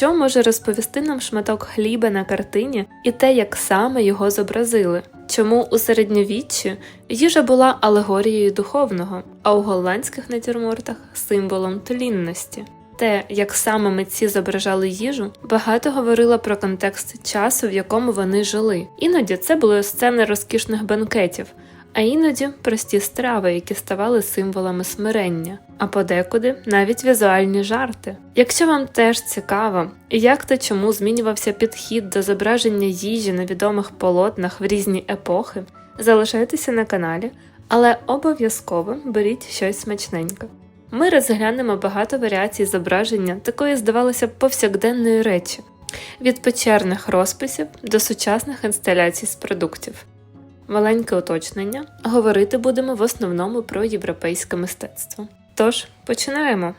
Що може розповісти нам шматок хліба на картині і те, як саме його зобразили? Чому у середньовіччі їжа була алегорією духовного, а у голландських натюрмортах символом тлінності? Те, як саме митці зображали їжу, багато говорило про контекст часу, в якому вони жили. Іноді це були сцени розкішних бенкетів, а іноді прості страви, які ставали символами смирення, а подекуди навіть візуальні жарти. Якщо вам теж цікаво, як та чому змінювався підхід до зображення їжі на відомих полотнах в різні епохи, залишайтеся на каналі, але обов'язково беріть щось смачненьке. Ми розглянемо багато варіацій зображення такої, здавалося б, повсякденної речі, від печерних розписів до сучасних інсталяцій з продуктів. Маленьке уточнення говорити будемо в основному про європейське мистецтво. Тож, починаємо.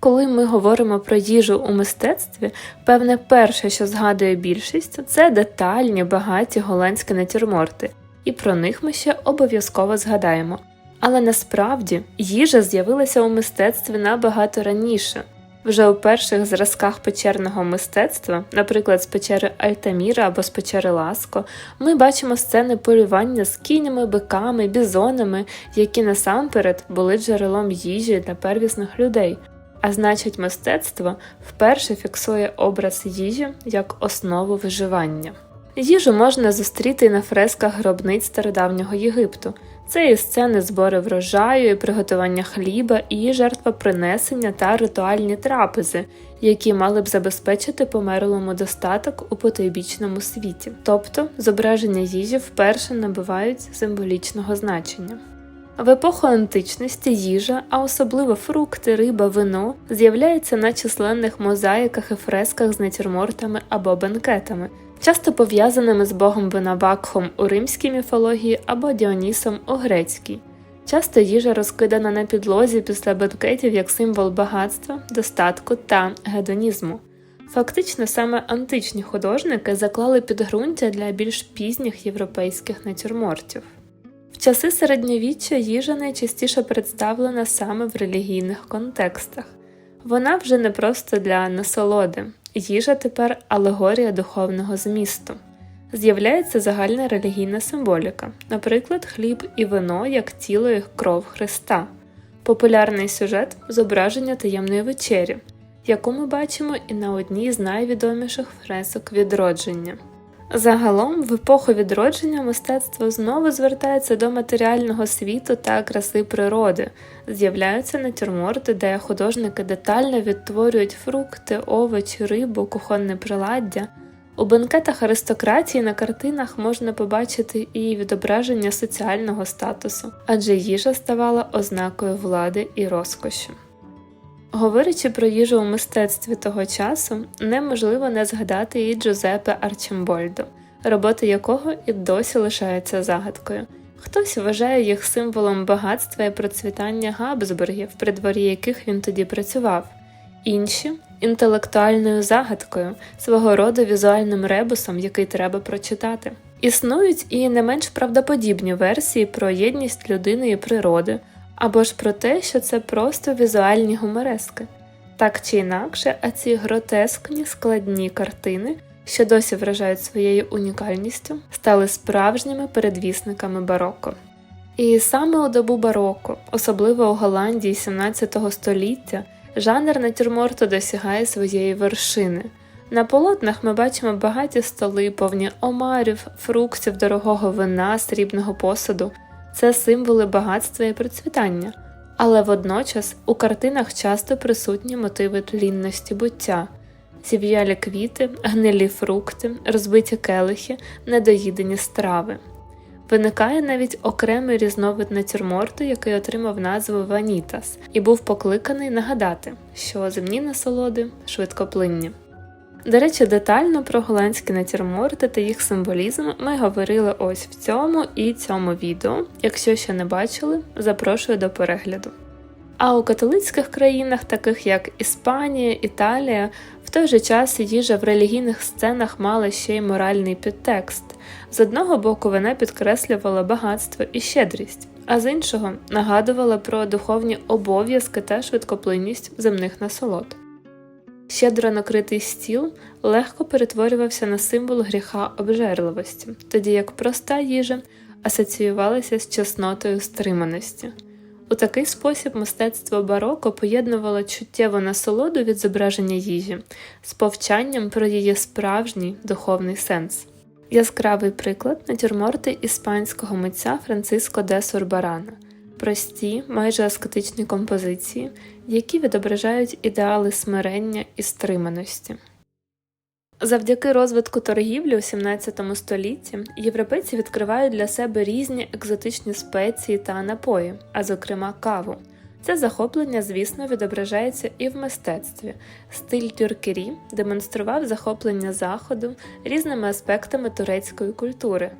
Коли ми говоримо про їжу у мистецтві, певне перше, що згадує більшість, це детальні, багаті голландські натюрморти, і про них ми ще обов'язково згадаємо. Але насправді їжа з'явилася у мистецтві набагато раніше. Вже у перших зразках печерного мистецтва, наприклад, з печери Альтаміра або з печери Ласко, ми бачимо сцени полювання з кінями, биками, бізонами, які насамперед були джерелом їжі для первісних людей. А значить, мистецтво вперше фіксує образ їжі як основу виживання. Їжу можна зустріти і на фресках гробниць стародавнього Єгипту. Це і сцени збору врожаю, і приготування хліба, і жертвопринесення та ритуальні трапези, які мали б забезпечити померлому достаток у потойбічному світі. Тобто зображення їжі вперше набувають символічного значення. В епоху античності їжа, а особливо фрукти, риба, вино, з'являється на численних мозаїках і фресках з натюрмортами або бенкетами, часто пов'язаними з богом Винавакхом у римській міфології або Діонісом у грецькій. Часто їжа розкидана на підлозі після бенкетів як символ багатства, достатку та гедонізму. Фактично саме античні художники заклали підґрунтя для більш пізніх європейських натюрмортів. В часи середньовіччя їжа найчастіше представлена саме в релігійних контекстах. Вона вже не просто для насолоди, їжа тепер алегорія духовного змісту. З'являється загальна релігійна символіка, наприклад, хліб і вино як тіло і кров Христа, популярний сюжет зображення таємної вечері, яку ми бачимо і на одній з найвідоміших фресок відродження. Загалом, в епоху відродження мистецтво знову звертається до матеріального світу та краси природи, з'являються натюрморти, де художники детально відтворюють фрукти, овочі, рибу, кухонне приладдя. У бенкетах аристократії на картинах можна побачити і відображення соціального статусу, адже їжа ставала ознакою влади і розкоші. Говорячи про їжу у мистецтві того часу, неможливо не згадати і Джузепе Арчимбольдо, робота якого і досі лишається загадкою. Хтось вважає їх символом багатства і процвітання Габсбургів, при дворі яких він тоді працював, інші інтелектуальною загадкою, свого роду візуальним ребусом, який треба прочитати. Існують і не менш правдоподібні версії про єдність людини і природи або ж про те, що це просто візуальні гуморески. Так чи інакше, а ці гротескні складні картини, що досі вражають своєю унікальністю, стали справжніми передвісниками бароко. І саме у добу бароко, особливо у Голландії 17 століття, жанр натюрморту досягає своєї вершини. На полотнах ми бачимо багаті столи, повні омарів, фруктів, дорогого вина, срібного посуду, це символи багатства і процвітання, але водночас у картинах часто присутні мотиви тлінності буття, зів'ялі квіти, гнилі фрукти, розбиті келихи, недоїдені страви. Виникає навіть окремий різновид натюрморту, який отримав назву Ванітас, і був покликаний нагадати, що земні насолоди швидкоплинні. До речі, детально про голландські натюрморти та їх символізм ми говорили ось в цьому і цьому відео. Якщо ще не бачили, запрошую до перегляду. А у католицьких країнах, таких як Іспанія, Італія, в той же час їжа в релігійних сценах мала ще й моральний підтекст. З одного боку вона підкреслювала багатство і щедрість, а з іншого нагадувала про духовні обов'язки та швидкоплинність земних насолод. Щедро накритий стіл легко перетворювався на символ гріха обжерливості, тоді як проста їжа асоціювалася з чеснотою стриманості. У такий спосіб мистецтво бароко поєднувало чуттєву насолоду від зображення їжі з повчанням про її справжній духовний сенс. Яскравий приклад натюрморти іспанського митця Франциско де Сурбарана, прості, майже аскетичні композиції, які відображають ідеали смирення і стриманості. Завдяки розвитку торгівлі у 17 столітті європейці відкривають для себе різні екзотичні спеції та напої, а зокрема каву. Це захоплення, звісно, відображається і в мистецтві. Стиль тюркері демонстрував захоплення заходу різними аспектами турецької культури.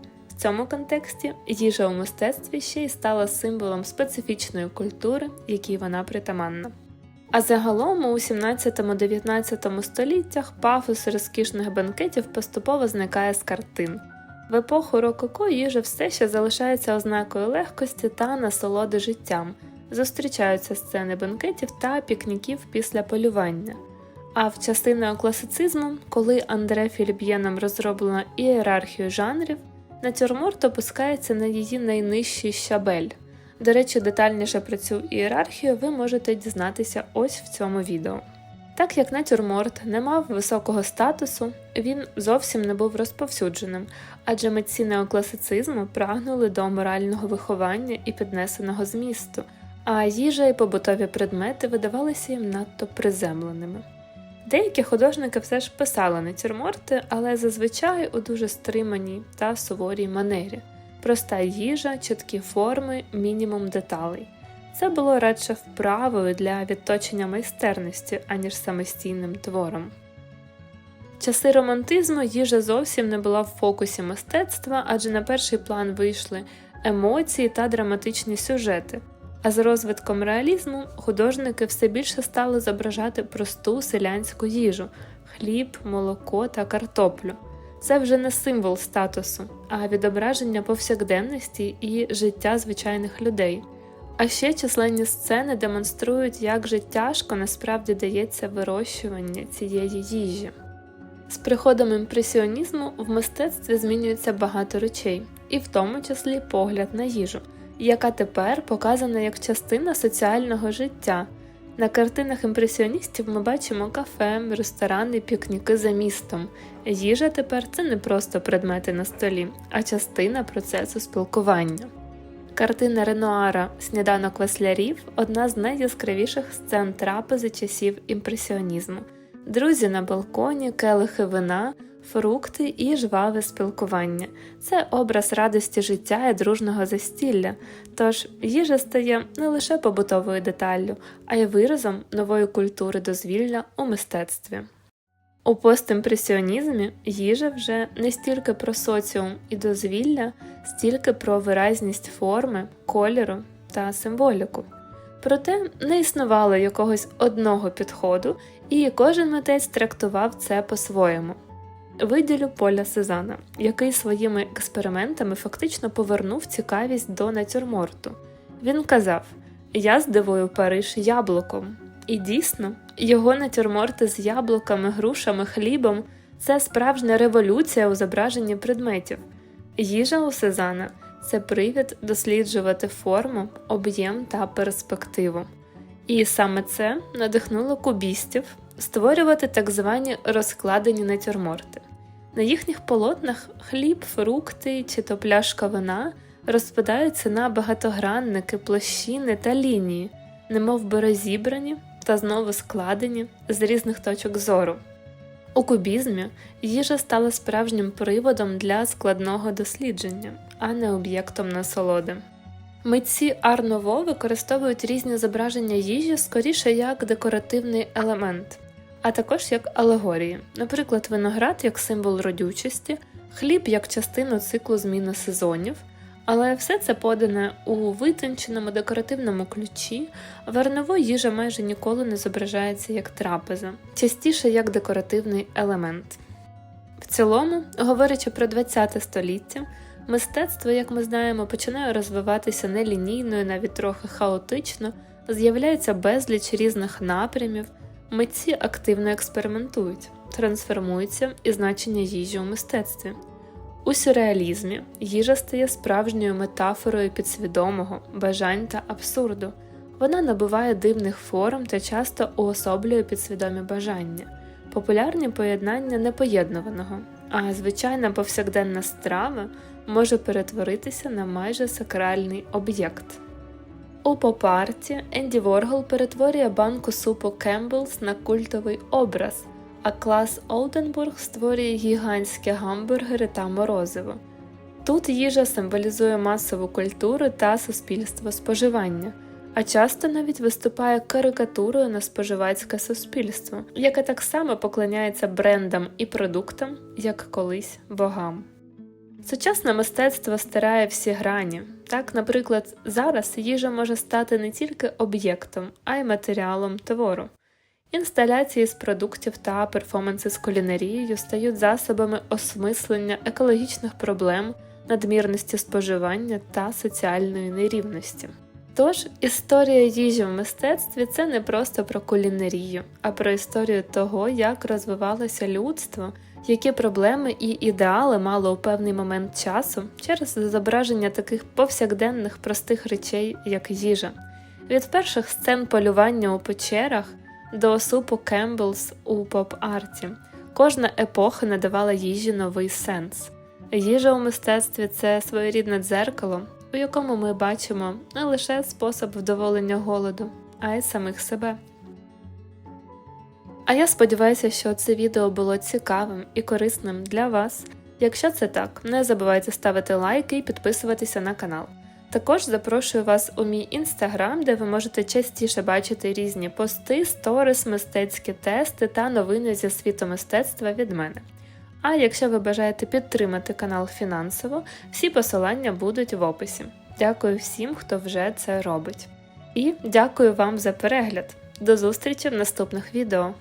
Цьому контексті їжа у мистецтві ще й стала символом специфічної культури, якій вона притаманна. А загалом у 17-19 століттях пафос розкішних банкетів поступово зникає з картин. В епоху рококо їжа все ще залишається ознакою легкості та насолоди життям, зустрічаються сцени банкетів та пікніків після полювання. А в часи неокласицизму, коли Андре Філіп'єном розроблено ієрархію жанрів, натюрморт опускається на її найнижчий щабель. До речі, детальніше про цю ієрархію ви можете дізнатися ось в цьому відео. Так як натюрморт не мав високого статусу, він зовсім не був розповсюдженим, адже митці неокласицизму прагнули до морального виховання і піднесеного змісту, а їжа і побутові предмети видавалися їм надто приземленими. Деякі художники все ж писали натюрморти, але зазвичай у дуже стриманій та суворій манері проста їжа, чіткі форми, мінімум деталей. Це було радше вправою для відточення майстерності, аніж самостійним твором. Часи романтизму їжа зовсім не була в фокусі мистецтва, адже на перший план вийшли емоції та драматичні сюжети. А з розвитком реалізму художники все більше стали зображати просту селянську їжу хліб, молоко та картоплю. Це вже не символ статусу, а відображення повсякденності і життя звичайних людей. А ще численні сцени демонструють, як же тяжко насправді дається вирощування цієї їжі. З приходом імпресіонізму в мистецтві змінюється багато речей, і в тому числі погляд на їжу, яка тепер показана як частина соціального життя. На картинах імпресіоністів ми бачимо кафе, ресторани, пікніки за містом. Їжа тепер це не просто предмети на столі, а частина процесу спілкування. Картина Ренуара Сніданок веслярів одна з найяскравіших сцен трапези часів імпресіонізму. Друзі на балконі, келихи вина, фрукти і жваве спілкування. Це образ радості життя і дружного застілля. Тож їжа стає не лише побутовою деталлю, а й виразом нової культури дозвілля у мистецтві. У постімпресіонізмі їжа вже не стільки про соціум і дозвілля, стільки про виразність форми, кольору та символіку. Проте не існувало якогось одного підходу, і кожен митець трактував це по-своєму. Виділю Поля Сезана, який своїми експериментами фактично повернув цікавість до натюрморту. Він казав: Я здивую Париж яблуком. І дійсно, його натюрморти з яблуками, грушами, хлібом це справжня революція у зображенні предметів. Їжа у Сезана це привід досліджувати форму, об'єм та перспективу. І саме це надихнуло кубістів створювати так звані розкладені натюрморти. На їхніх полотнах хліб, фрукти чи то пляшка вина розпадаються на багатогранники, площини та лінії, немов би розібрані та знову складені з різних точок зору. У кубізмі їжа стала справжнім приводом для складного дослідження, а не об'єктом насолоди. Митці Арново використовують різні зображення їжі скоріше як декоративний елемент, а також як алегорії, наприклад, виноград як символ родючості, хліб як частину циклу зміни сезонів. Але все це подане у витонченому декоративному ключі, верново їжа майже ніколи не зображається як трапеза, частіше як декоративний елемент. В цілому, говорячи про ХХ століття, мистецтво, як ми знаємо, починає розвиватися нелінійно і навіть трохи хаотично, з'являється безліч різних напрямів, митці активно експериментують, трансформуються і значення їжі у мистецтві. У сюрреалізмі їжа стає справжньою метафорою підсвідомого, бажань та абсурду. Вона набуває дивних форм та часто уособлює підсвідомі бажання, популярні поєднання непоєднуваного, а звичайна повсякденна страва може перетворитися на майже сакральний об'єкт. У поп-арті Енді Воргол перетворює банку супу Кемблс на культовий образ, а клас Олденбург створює гігантські гамбургери та морозиво. Тут їжа символізує масову культуру та суспільство споживання, а часто навіть виступає карикатурою на споживацьке суспільство, яке так само поклоняється брендам і продуктам, як колись богам. Сучасне мистецтво стирає всі грані. Так, наприклад, зараз їжа може стати не тільки об'єктом, а й матеріалом твору. Інсталяції з продуктів та перформанси з кулінарією стають засобами осмислення екологічних проблем, надмірності споживання та соціальної нерівності. Тож історія їжі в мистецтві це не просто про кулінарію, а про історію того, як розвивалося людство, які проблеми і ідеали мало у певний момент часу через зображення таких повсякденних простих речей, як їжа, від перших сцен полювання у печерах до супу Кемблс у поп-арті. Кожна епоха надавала їжі новий сенс. Їжа у мистецтві це своєрідне дзеркало, у якому ми бачимо не лише спосіб вдоволення голоду, а й самих себе. А я сподіваюся, що це відео було цікавим і корисним для вас. Якщо це так, не забувайте ставити лайки і підписуватися на канал. Також запрошую вас у мій інстаграм, де ви можете частіше бачити різні пости, сторіс, мистецькі тести та новини зі світу мистецтва від мене. А якщо ви бажаєте підтримати канал фінансово, всі посилання будуть в описі. Дякую всім, хто вже це робить. І дякую вам за перегляд. До зустрічі в наступних відео.